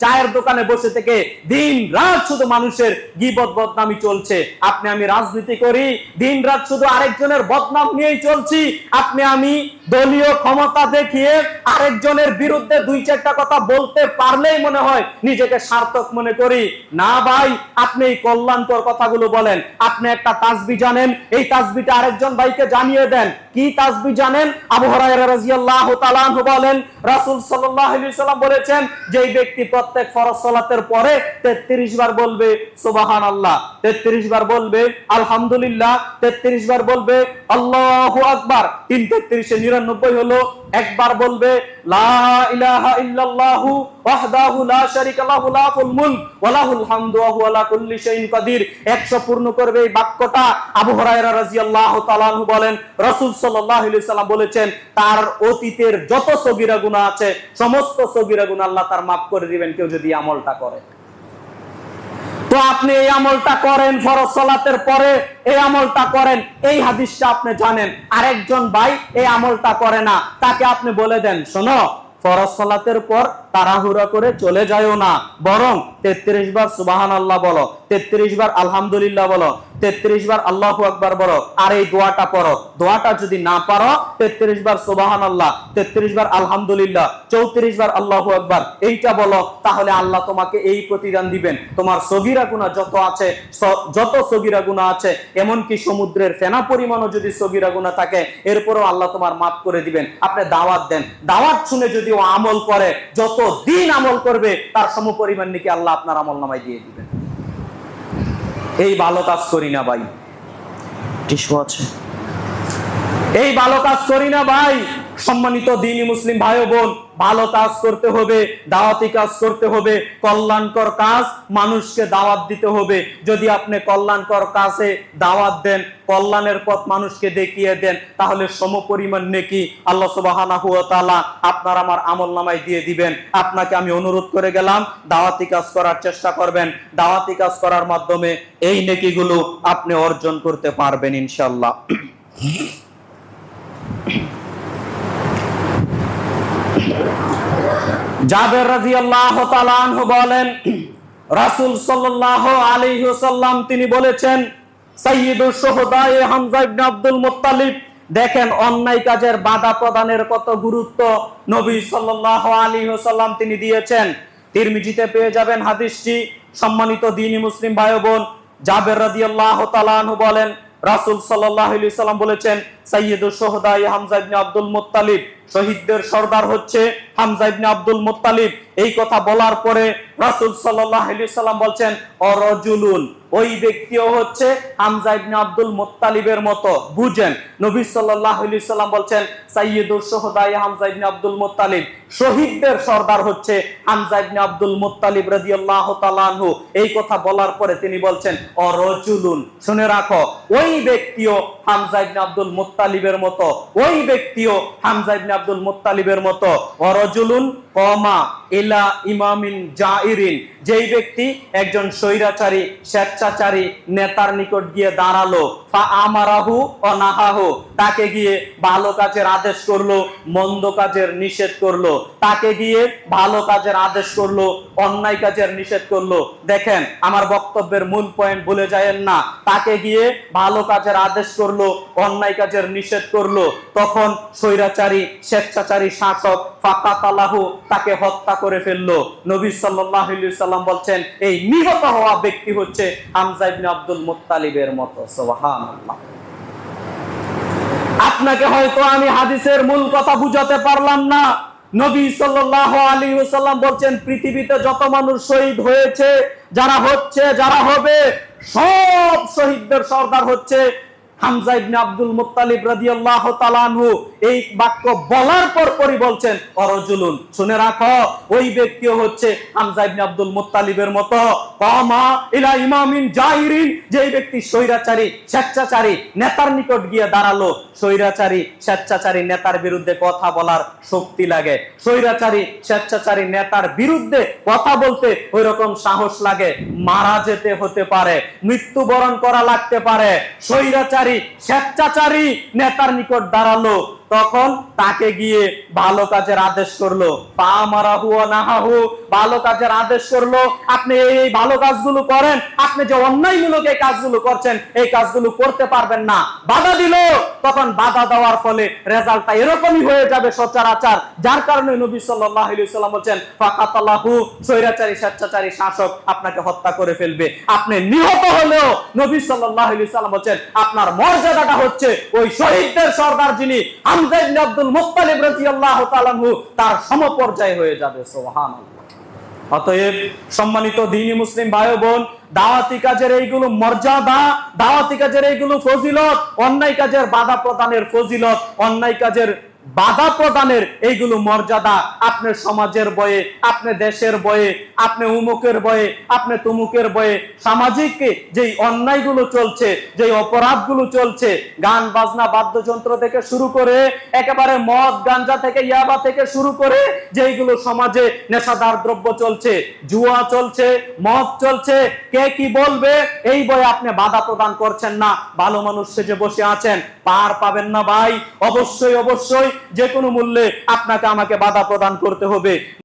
চায়ের দোকানে বসে থেকে দিন রাত শুধু মানুষের গিবদ বদনামি চলছে। আপনি আমি রাজনীতি করি দিন রাত শুধু আরেকজনের বদনাম নিয়েই চলছি। আপনি আমি দলীয় ক্ষমতা দেখিয়ে আরেকজনের বিরুদ্ধে দুই চারটা কথা বলতে পারলেই মনে হয় নিজেকে সার্থক মনে করি। না ভাই, আপনি এই কল্যাণকর কথাগুলো বলেন। আপনি একটা তাসবি জানেন, এই তাসবিটা আরেকজন ভাইকে জানিয়ে দেন। কি তাসবি জানেন? আবু হুরায়রা রাদিয়াল্লাহু তাআলা বলেন, রাসূল সাল্লাল্লাহু আলাইহি সাল্লাম বলেছেন, যেই ব্যক্তি প্রত্যেক ফরজ সালাতের পরে 33 বার বলবে, সুবহানাল্লাহ 33 বার বলবে, আলহামদুলিল্লাহ 33 বার বলবে, আল্লাহু আকবার 3 33 এ 99 হলো একবার বলবে, লা ইলাহা ওয়াহদাহু লা লাহু ওয়া লাহুল হামদু ওয়া হুয়া আলা কুল্লি শাইইন কাদির। 100 পূর্ণ করবে এই বাক্যটা আবু হুরায়রা রাদিয়াল্লাহু তাআলা আনহু বলেন। রাসূল সাল্লাল্লাহু আলাইহি সাল্লাম বলেছেন, তার অতীতের যত সগীরা গুনাহ আছে, সমস্ত সগীরা গুনাহ আল্লাহ তার মাফ করে দিবেন, কেউ যদি আমলটা করে। তো আপনি এই আমলটা করেন ফরজ সালাতের পরে, এই আমলটা করেন, এই হাদিসটা আপনি জানেন। আরেকজন ভাই এই আমলটা করে না, তাকে আপনি বলে দেন, শোনো, ফরজ সালাতের পর তাড়াহুড়া করে চলে যায়ও না। বরং তেত্রিশ বার সুবাহান আল্লাহ বলো, তেত্রিশ বার আলহামদুলিল্লাহ বলো, তেত্রিশ বার আল্লাহ আকবার বলো, আর এই দোয়াটা পড়ো। দোয়াটা যদি না পারো, তেত্রিশ বার সুবাহান আল্লাহ তেত্রিশ বার আলহামদুলিল্লাহ, চৌত্রিশ বার আল্লাহ আকবার, এইটা বলো, তাহলে আল্লাহ তোমাকে এই প্রতিদান দিবেন। তোমার সগিরা গুণা যত আছে যত সগিরা গুণা আছে, এমনকি সমুদ্রের ফেনা পরিমাণও যদি সগিরা গুণা থাকে, এরপরও আল্লাহ তোমার মাফ করে দিবেন। আপনি দাওয়াত দেন। দাওয়াত শুনে যদি ও আমল করে, যত দিন আমল করবে তার সম পরিমাণ নাকি আল্লাহ আপনার আমল নামায় দিয়ে দিবেন। এই ভালো কাজ করি না ভাই। আছে। এই ভালো কাজ করি না ভাই। সম্মানিত দিনী মুসলিম ভাই বোন, ভালো কাজ করতে হবে, দাওয়াতি কাজ করতে হবে, কল্যাণকর কাজ মানুষকে দাওয়াত দিতে হবে। যদি আপনি কল্যাণকর কাজে দাওয়াত দেন, কল্যাণের পথ মানুষকে দেখিয়ে দেন, তাহলে সম পরিমাণ নেকি আল্লাহ সুবহানাহু তাআলা আপনার আমার আমল নামায় দিয়ে দিবেন। আপনাকে আমি অনুরোধ করে গেলাম, দাওয়াতি কাজ করার চেষ্টা করবেন। দাওয়াতি কাজ করার মাধ্যমে এই নেকিগুলো আপনি অর্জন করতে পারবেন ইনশাআল্লাহ। জাবের রাদিয়াল্লাহু তাআলা আনহু বলেন, রাসূল সাল্লাল্লাহু আলাইহি ওয়াসাল্লাম তিনি বলেছেন সাইয়্যিদুশ শুহাদায়ে হামজা ইবনে আব্দুল মুত্তালিব। দেখেন, অন্যায় কাজের বাধা প্রদানের কত গুরুত্ব নবী সাল্লাল্লাহু আলাইহি ওয়াসাল্লাম তিনি দিয়েছেন। তিরমিজিতে পেয়ে যাবেন হাদিসটি, সম্মানিত দ্বীনি মুসলিম ভাই বোন, জাবের রাদিয়াল্লাহু তাআলা আনহু বলেন, রাসূল আলাইহি সাল্লাম বলেছেন মুত্তালিব। শহীদদের সর্দার হচ্ছে মুত্তালিবের মতো। বুঝেন, নবী সাল্লাম বলছেন ইবনে আব্দুল মুত্তালিব। শহীদদের সর্দার হচ্ছে আব্দুল মুত্তালিব রাদিয়াল্লাহু এই কথা বলার পরে তিনি বলছেন, অরজুলুন। শুনে রাখো, ওই ব্যক্তিও হামজা আব্দুল মুত্তালিবের মতো ওই ব্যক্তিও হামজা ইবনে আব্দুল মোত্তালিবের মতো। অরজুলুন কমা ইলা ইমামিন জাইরিন। যেই ব্যক্তি একজন স্বৈরাচারী, স্বেচ্ছাচারী নেতার নিকট গিয়ে দাঁড়াল, ফা আমারাহু অনাহাহু তাকে গিয়ে ভালো কাজের আদেশ করল, মন্দ কাজের নিষেধ করল, তাকে গিয়ে ভালো কাজের আদেশ করল, অন্যায় কাজের নিষেধ করল। দেখেন, আমার বক্তব্যের মূল পয়েন্ট ভুলে যায়েন না, তাকে গিয়ে ভালো কাজের আদেশ করল, অন্যায় কাজের নিষেধ করল, তখন স্বৈরাচারী, স্বেচ্ছাচারী শাসক ফাকাতালাহু তাকে হত্যা করে ফেলল। নবী সাল্লাম বলছেন, এই নিহত হওয়া ব্যক্তি হচ্ছে আব্দুল মুত্তালিবের মতো। আপনাকে হয়তো আমি হাদিসের মূল কথা বুঝাতে পারলাম না। নবী সাল্লাল্লাহু আলাইহি ওয়াসাল্লাম বলছেন, পৃথিবীতে যত মানুষ শহীদ হয়েছে, যারা হচ্ছে, যারা হবে, সব শহীদদের সর্দার হচ্ছে। হামজা ইবনে আব্দুল মুত্তালিব রাদিয়াল্লাহু তাআলা আনহু এই বাক্য বলার পর পরই বলছেন, অরজুলুন, শুনে রাখো, ওই ব্যক্তিও হচ্ছে হামজা ইবনে আব্দুল মুত্তালিবের মতো। ইলা ইমামিন জাহিরিন যেই ব্যক্তি স্বৈরাচারী, স্বেচ্ছাচারী, নেতার নিকট গিয়ে দাঁড়াল, স্বৈরাচারী, স্বেচ্ছাচারী নেতার বিরুদ্ধে কথা বলার শক্তি লাগে। স্বৈরাচারী, স্বেচ্ছাচারী নেতার বিরুদ্ধে কথা বলতে ওই রকম সাহস লাগে, মারা যেতে হতে পারে, মৃত্যুবরণ করা লাগতে পারে। স্বৈরাচারী স্বেচ্ছাচারী নেতার নিকট দাঁড়াল। তখন তাকে গিয়ে ভালো কাজের আদেশ করল। পা মারাহু ও নাহাহু, ভালো কাজের আদেশ করল, আপনি এই ভালো কাজগুলো করেন, আপনি যে অন্যায়মূলক এই কাজগুলো করছেন, এই কাজগুলো করতে পারবেন না। বাধা দিল। তখন বাধা দেওয়ার ফলে রেজাল্টটা এরকমই হয়ে যাবে সচরাচার, যার কারণে নবী আলাইহি সাল্লাম বলেন ফাকাতাল্লাহু স্বৈরাচারী স্বেচ্ছাচারী শাসক আপনাকে হত্যা করে ফেলবে। আপনি নিহত হলেও নবী আলাইহি সাল্লাম বলেন আপনার মর্যাদাটা হচ্ছে ওই শহীদদের সর্দার যিনি হামজা ইবনে আব্দুল মুত্তালিব রাদিয়াল্লাহু তাআলা তার সমপর্যায় হয়ে যাবে, সুবহানাল্লাহ। অতএব সম্মানিত দিনী মুসলিম ভাই বোন দাওয়াতি কাজের এইগুলো মর্যাদা, দাওয়াতি কাজের এইগুলো ফজিলত, অন্যায় কাজের বাধা প্রদানের ফজিলত, অন্যায় কাজের বাধা প্রদানের এইগুলো মর্যাদা আপনার সমাজের বয়ে আপনি দেশের বয়ে আপনি উমুকের বয়ে আপনি তুমুকের বয়ে সামাজিক যেই অন্যায়গুলো চলছে, যেই অপরাধগুলো চলছে, গান, বাজনা, বাদ্যযন্ত্র থেকে শুরু করে, একেবারে মদ, গাঞ্জা থেকে, ইয়াবা থেকে শুরু করে যেইগুলো সমাজে নেশাদার দ্রব্য চলছে, জুয়া চলছে, মদ চলছে, কে কি বলবে, এই বয়ে আপনি বাধা প্রদান করছেন না। ভালো মানুষ সেজে বসে আছেন, পার পাবেন না ভাই। অবশ্যই অবশ্যই যে কোনো মূল্যে আপনাকে আমাকে বাধা প্রদান করতে হবে।